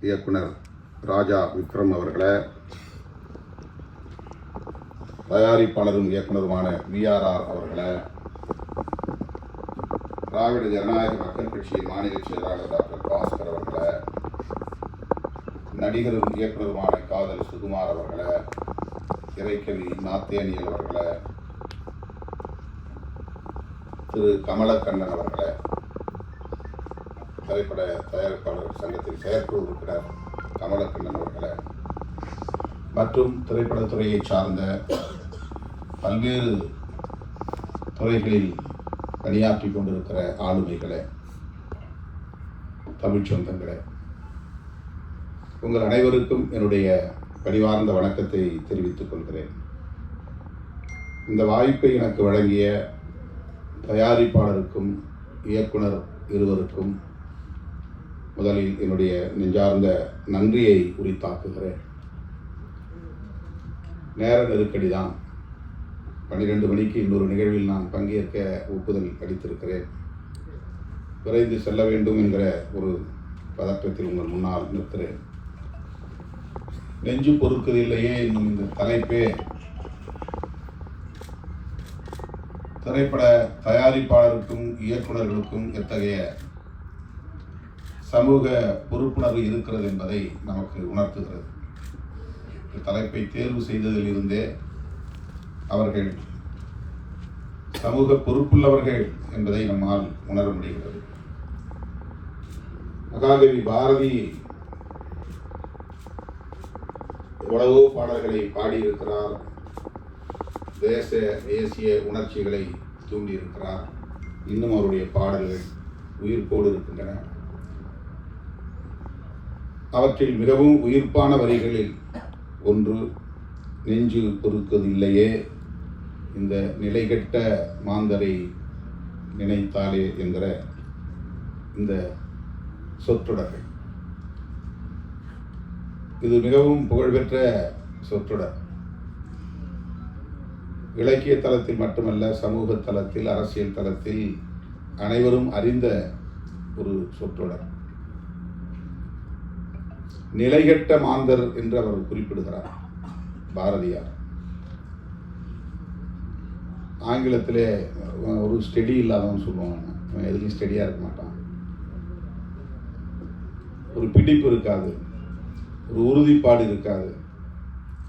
இயக்குனர் ராஜா விக்ரம் அவர்களை. தயாரிப்பாளரும் இயக்குனருமான விஆர்ஆர் அவர்களை. திராவிட ஜனநாயக மக்கள் கட்சியின் மாநில செயலாளர் டாக்டர் பாஸ்கர் அவர்களை. நடிகரும் இயக்குனருமான காதல் சுகுமார் அவர்களை. இறைக்கவி நாத்தேனியல் அவர்களை. திரு கமலக்கண்ணன் அவர்களை. திரைப்பட தயாரிப்பாளர் சங்கத்தின் செயற்குழு உறுப்பினர் கமலக்கண்ணன் அவர்களை. மற்றும் திரைப்படத்துறையை சார்ந்த பல்வேறு துறைகளில் பணியாற்றி கொண்டிருக்கிற ஆளுமைகளை தமிழ்ச்சொந்தங்களை உங்கள் அனைவருக்கும் என்னுடைய பணிவார்ந்த வணக்கத்தை தெரிவித்துக் கொள்கிறேன். இந்த வாய்ப்பை எனக்கு வழங்கிய தயாரிப்பாளருக்கும் இயக்குனர் இருவருக்கும் முதலில் என்னுடைய நெஞ்சார்ந்த நன்றியை உரித்தாக்குகிறேன். நேர நெருக்கடி தான் பன்னிரெண்டு மணிக்கு இன்னொரு நிகழ்வில் நான் பங்கேற்க ஒப்புதல் அளித்திருக்கிறேன். விரைந்து செல்ல வேண்டும் என்கிற ஒரு பதற்றத்தில் உங்கள் முன்னால் நிற்கிறேன். நெஞ்சு பொறுக்கதில்லையே என்னும் இந்த தலைப்பே திரைப்பட தயாரிப்பாளருக்கும் இயக்குனர்களுக்கும் எத்தகைய சமூக பொறுப்புணர்வு இருக்கிறது என்பதை நமக்கு உணர்த்துகிறது. இந்த தலைப்பை தேர்வு செய்ததிலிருந்தே அவர்கள் சமூக பொறுப்புள்ளவர்கள் என்பதை நம்மால் உணர முடிகிறது. மகாதேவி பாரதி எவ்வளவோ பாடல்களை பாடியிருக்கிறார். தேச தேசிய உணர்ச்சிகளை தூண்டியிருக்கிறார். இன்னும் அவருடைய பாடல்கள் உயிர்ப்போடு இருக்கின்றன. அவற்றில் மிகவும் உயிர்ப்பான வரிகளில் ஒன்று நெஞ்சு பொறுக்கதில்லையே இந்த நிலைகெட்ட மாந்தரை நினைத்தாலே என்கிற இந்த சொற்றொடர்கள். இது மிகவும் புகழ்பெற்ற சொற்றொடர். இலக்கிய தளத்தில் மட்டுமல்ல சமூக தளத்தில் அரசியல் தளத்தில் அனைவரும் அறிந்த ஒரு சொற்றொடர். நிலைகெட்ட மாந்தர் என்று அவர் குறிப்பிடுகிறார். பாரதியார். ஆங்கிலத்திலே ஒரு ஸ்டெடி இல்லாதவன் சொல்லுவாங்க அவன். எதுலையும் ஸ்டெடியாக இருக்க மாட்டான். ஒரு பிடிப்பு இருக்காது. ஒரு உறுதிப்பாடு இருக்காது.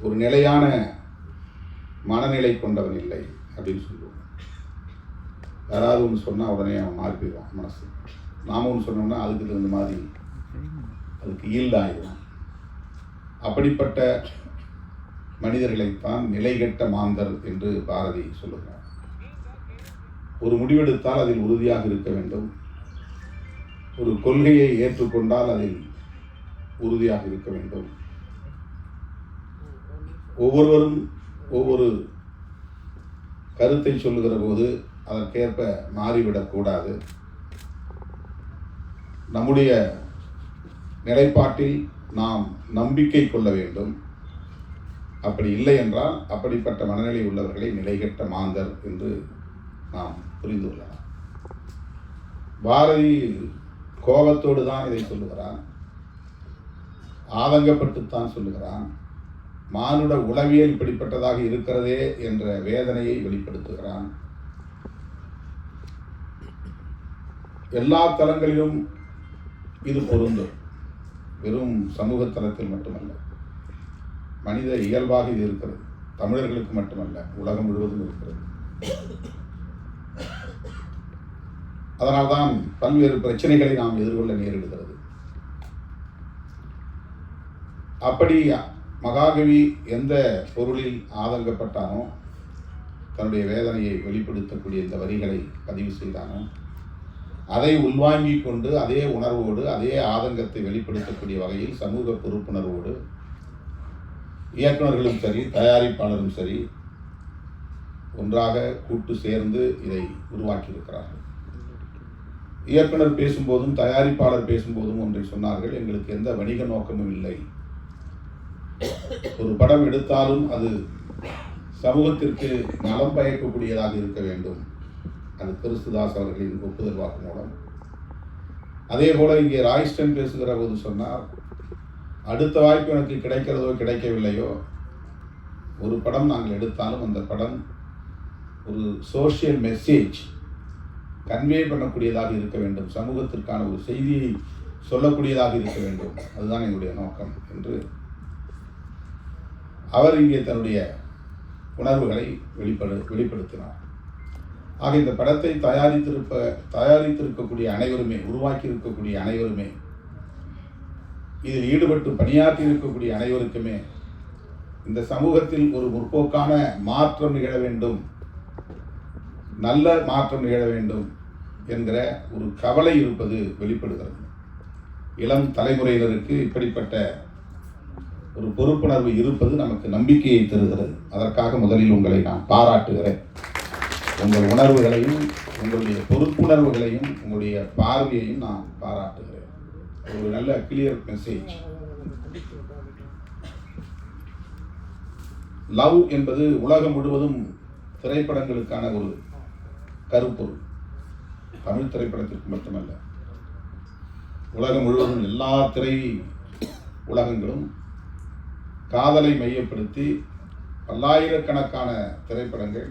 ஒரு நிலையான மனநிலை கொண்டவன் இல்லை அப்படின்னு சொல்லுவோம். யாராவது ஒன்று சொன்னால் உடனே அவன் மாறி போயிடுவான் மனசு. நாம ஒன்று சொன்னோம்னா அதுக்கு தகுந்த மாதிரி அதுக்கு ஈல்டாயிடும் அப்படிப்பட்ட மனிதர்களைத்தான் நிலைகெட்ட மாந்தர் என்று பாரதி சொல்லுகிறார். ஒரு முடிவெடுத்தால் அதில் உறுதியாக இருக்க வேண்டும். ஒரு கொள்கையை ஏற்றுக்கொண்டால் அதில் உறுதியாக இருக்க வேண்டும். ஒவ்வொருவரும் ஒவ்வொரு கருத்தை சொல்லுகிற போது அதற்கேற்ப மாறிவிடக்கூடாது. நம்முடைய நிலைப்பாட்டில் நாம் நம்பிக்கை கொள்ள வேண்டும். அப்படி இல்லை என்றால் அப்படிப்பட்ட மனநிலை உள்ளவர்களை நிலைகெட்ட மாந்தர் என்று நாம் புரிந்து கொள்ளலாம். பாரதி கோபத்தோடு தான் இதை சொல்லுகிறான். ஆதங்கப்பட்டுத்தான் சொல்லுகிறான். மானுட உளவியல் இப்படிப்பட்டதாக இருக்கிறதே என்ற வேதனையை வெளிப்படுத்துகிறான். எல்லா தலங்களிலும் இது பொருந்தும். வெறும் சமூக தளத்தில் மட்டுமல்ல மனித இயல்பாக இது இருக்கிறது தமிழர்களுக்கு மட்டுமல்ல உலகம் முழுவதும் இருக்கிறது. அதனால்தான் பல்வேறு பிரச்சனைகளை நாம் எதிர்கொள்ள நேரிடுகிறது. அப்படி மகாகவி எந்த பொருளில் ஆதங்கப்பட்டானோ தன்னுடைய வேதனையை வெளிப்படுத்தக்கூடிய இந்த வரிகளை பதிவு செய்தானோ அதை உள்வாங்கி கொண்டு அதே உணர்வோடு அதே ஆதங்கத்தை வெளிப்படுத்தக்கூடிய வகையில் சமூக பொறுப்புணர்வோடு இயக்குநர்களும் சரி தயாரிப்பாளரும் சரி ஒன்றாக கூட்டு சேர்ந்து இதை உருவாக்கியிருக்கிறார்கள். இயக்குனர் பேசும்போதும் தயாரிப்பாளர் பேசும்போதும் ஒன்றை சொன்னார்கள் எங்களுக்கு எந்த வணிக நோக்கமும் இல்லை. ஒரு படம் எடுத்தாலும் அது சமூகத்திற்கு நலம் பயக்கக்கூடியதாக இருக்க வேண்டும். அது கிறிஸ்துதாஸ் அவர்களின் ஒப்புதல் வாக்கு மூலம் அதே போல் இங்கே ராய்ஸ்டன் பேசுகிற போது சொன்னார் அடுத்த வாய்ப்பு எனக்கு கிடைக்கிறதோ கிடைக்கவில்லையோ ஒரு படம் நாங்கள் எடுத்தாலும் அந்த படம் ஒரு சோஷியல் மெசேஜ் கன்வே பண்ணக்கூடியதாக இருக்க வேண்டும். சமூகத்திற்கான ஒரு செய்தியை சொல்லக்கூடியதாக இருக்க வேண்டும். அதுதான் எங்களுடைய நோக்கம் என்று அவர் இங்கே தன்னுடைய உணர்வுகளை வெளிப்படு வெளிப்படுத்தினார். ஆக இந்த படத்தை தயாரித்திருப்ப தயாரித்திருக்கக்கூடிய அனைவருமே உருவாக்கி இருக்கக்கூடிய அனைவருமே இதில் ஈடுபட்டு பணியாற்றி இருக்கக்கூடிய அனைவருக்குமே இந்த சமூகத்தில் ஒரு முற்போக்கான மாற்றம் நிகழ வேண்டும் நல்ல மாற்றம் நிகழ வேண்டும் என்கிற ஒரு கவலை இருப்பது வெளிப்படுகிறது. இளம் தலைமுறையினருக்கு இப்படிப்பட்ட ஒரு பொறுப்புணர்வு இருப்பது நமக்கு நம்பிக்கையை தருகிறது. அதற்காக முதலில் உங்களை நான் பாராட்டுகிறேன். உங்கள் உணர்வுகளையும் உங்களுடைய பொறுப்புணர்வுகளையும் உங்களுடைய பார்வையையும் நான் பாராட்டுகிறேன். ஒரு நல்ல கிளியர் மெசேஜ் லவ் என்பது உலகம் முழுவதும் திரைப்படங்களுக்கான ஒரு கருப்பொருள். தமிழ் திரைப்படத்திற்கு மட்டுமல்ல. உலகம் முழுவதும் எல்லா திரை உலகங்களும் காதலை மையப்படுத்தி பல்லாயிரக்கணக்கான திரைப்படங்கள்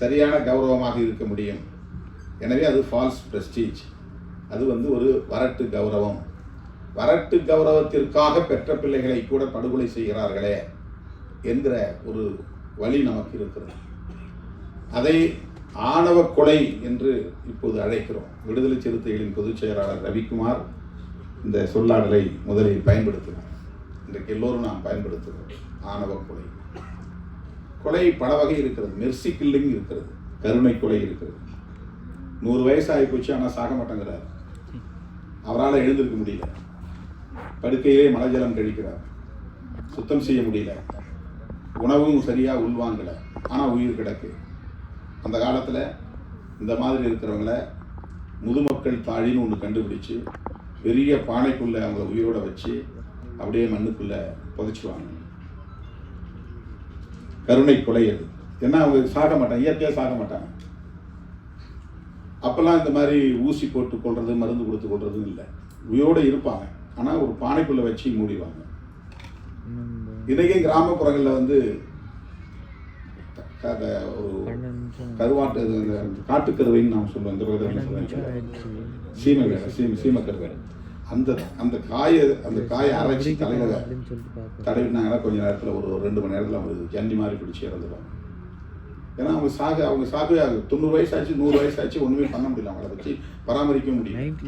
சரியான கௌரவமாக இருக்க முடியும். எனவே அது ஃபால்ஸ் ப்ரெஸ்டீஜ் அது வந்து ஒரு வரட்டு கௌரவம். வரட்டு கௌரவத்திற்காக பெற்ற பிள்ளைகளை கூட படுகொலை செய்கிறார்களே என்கிற ஒரு வழி நமக்கு இருக்கிறது. அதை ஆணவ கொலை என்று இப்போது அழைக்கிறோம். விடுதலை சிறுத்தைகளின் பொதுச் செயலாளர் ரவிக்குமார் இந்த சொல்லாடலை முதலில் பயன்படுத்தினார் இன்றைக்கு எல்லோரும் நாம் பயன்படுத்துகிறோம் ஆணவ கொலை. கொலை பல வகை இருக்கிறது. மெர்சி கில்லிங் இருக்கிறது. கருணை கொலை இருக்கிறது. நூறு வயசு ஆகி போச்சு ஆனால் சாக மாட்டேங்கிறார். அவரால் எழுந்திருக்க முடியல. படுக்கையிலே மலஜலம் கழிக்கிறார் சுத்தம் செய்ய முடியல. உணவும் சரியாக உள்வாங்கலை ஆனால் உயிர் கிடக்கு. அந்த காலத்தில் இந்த மாதிரி இருக்கிறவங்கள முதுமக்கள் தாழின்னு ஒன்று கண்டுபிடிச்சு பெரிய பானைக்குள்ளே அவங்கள உயிரோட வச்சு அப்படியே மண்ணுக்குள்ளே புதைச்சிடுவாங்க கருணை கொலை அது ஏன்னா அவங்க சாக மாட்டாங்க இயற்கையாக சாக மாட்டாங்க. அப்போல்லாம் இந்த மாதிரி ஊசி போட்டு கொள்றது மருந்து கொடுத்து கொள்றதும் இல்லை. உயிரோடு இருப்பாங்க. ஆனால் ஒரு பானைக்குள்ளே வச்சு மூடிவாங்க இன்றைக்கும் கிராமப்புறங்களில் வந்து அந்த ஒரு கருவாட்டு காட்டுக்கருவைன்னு நாம் சொல்லுவோம். இந்த சொல்லுவேன் சீமை வேலை சீமை சீமக்கருவை அந்த அந்த காயை அந்த காயை அரைச்சி தலையில் தடவினாங்கன்னா கொஞ்ச நேரத்தில் ஒரு ரெண்டு மணி நேரத்தில் அவங்களுக்கு ஜன்னி மாதிரி பிடிச்சி இறந்துடுவாங்க ஏன்னா அவங்க சாக அவங்க சாக தொண்ணூறு வயசாச்சு நூறு வயசாச்சு ஒன்றுமே பண்ண முடியல அவங்கள வச்சு பராமரிக்க முடியும்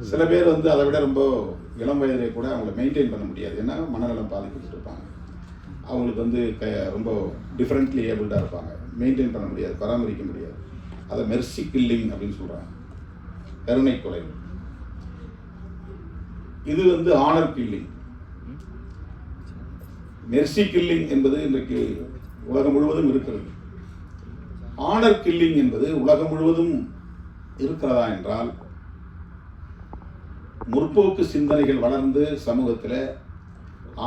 சில பேர் வந்து அதை விட ரொம்ப இளம் வயதிலே கூட அவங்கள மெயின்டைன் பண்ண முடியாது. ஏன்னா மனநலம் பாதிக்கப்பட்டு இருப்பாங்க. அவங்களுக்கு வந்து க ரொம்ப டிஃப்ரெண்ட்லி ஏபிள்டாக இருப்பாங்க. மெயின்டைன் பண்ண முடியாது பராமரிக்க முடியாது. அதை மெர்சி கில்லிங் அப்படின்னு சொல்கிறாங்க கருணை கொலை. இது வந்து ஆனர் கில்லிங் மெர்சி கில்லிங் என்பது இன்றைக்கு உலகம் முழுவதும் இருக்கிறது. ஆனர் கில்லிங் என்பது உலகம் முழுவதும் இருக்கிறதா என்றால் முற்போக்கு சிந்தனைகள் வளர்ந்து சமூகத்தில்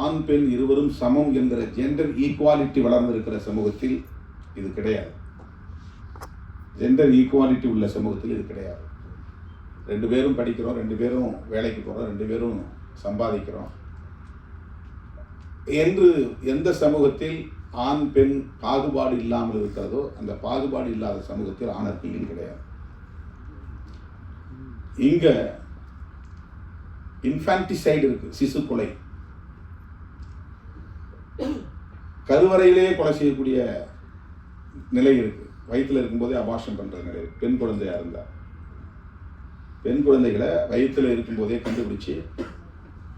ஆண் பெண் இருவரும் சமம் என்கிற ஜெண்டர் ஈக்குவாலிட்டி வளர்ந்திருக்கிற சமூகத்தில் இது கிடையாது. ஜெண்டர் ஈக்குவாலிட்டி உள்ள சமூகத்தில் இது கிடையாது. ரெண்டு பேரும் படிக்கிறோம் ரெண்டு பேரும் வேலைக்கு போகிறோம் ரெண்டு பேரும் சம்பாதிக்கிறோம். என்று எந்த சமூகத்தில் ஆண் பெண் பாகுபாடு இல்லாமல் இருக்கிறதோ அந்த பாகுபாடு இல்லாத சமூகத்தில் ஆணர் பெண்ணின் கிடையாது. இங்க இன்ஃபான்டிசைடு இருக்கு சிசு கொலை. கருவறையிலேயே கொலை செய்யக்கூடிய நிலை இருக்கு. வயிற்றில் இருக்கும்போதே அபாஷம் பண்ற நிலை பெண் குழந்தையா இருந்தால் பெண் குழந்தைகளை வயிற்றில் இருக்கும்போதே கண்டுபிடிச்சு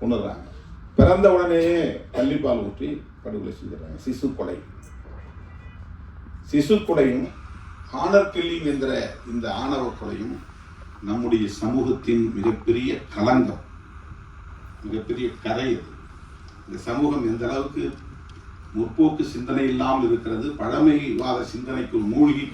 உணர்றாங்க. பிறந்த உடனேயே பள்ளிப்பால் ஊற்றி படுகொலை செஞ்சிடறாங்க. சிசு கொலை. சிசு கொலையும் ஆணர் கில்லிங் என்கிற இந்த ஆணவ கொலையும் நம்முடைய சமூகத்தின் மிகப்பெரிய களங்கம். மிகப்பெரிய கரை அது. இந்த சமூகம் எந்த அளவுக்கு முற்போக்கு சிந்தனை இல்லாமல் இருக்கிறது பழமைவாத சிந்தனைக்குள் மூழ்கி